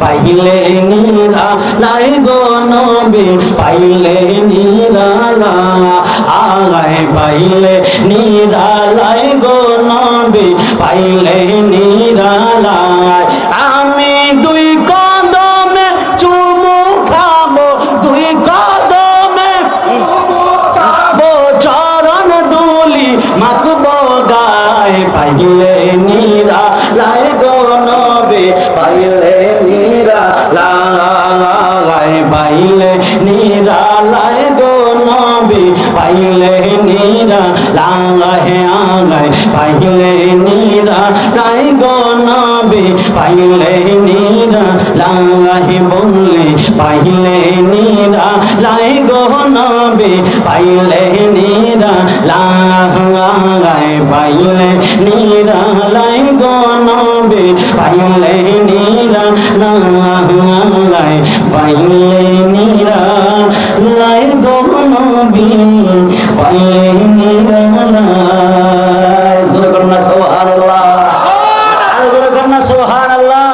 পাইলে নিরা লাই গো নবী, পাইলে নিরালা আগায় পাইলে নিরালাই গো নবী, পাইলে নিরালায় আমি দুই কদমে চুমু খাব, দুই কদমে খাব, চরণ দুলি মাখবো গায়ে। পাইলে নীরা লাই গো নবে, পাইলে পাইলে লাই গো নবে, পাইলে নীরা লাগায় আগায়, পাইলে নীরা লাই গো নবে, পাইলে নীরা লাগায় বললে, পাইলে নীরা লাই গো নবে, পাইলে নীরা লাগায় পাইলে নীরা লাই গো নবে, পাইলে নীরা লাগায় পাইলে মেরা লাই গো নবী পালে মেরা না। সুরে করনা সুবহানাল্লাহ। সুরে করনা সুবহানাল্লাহ।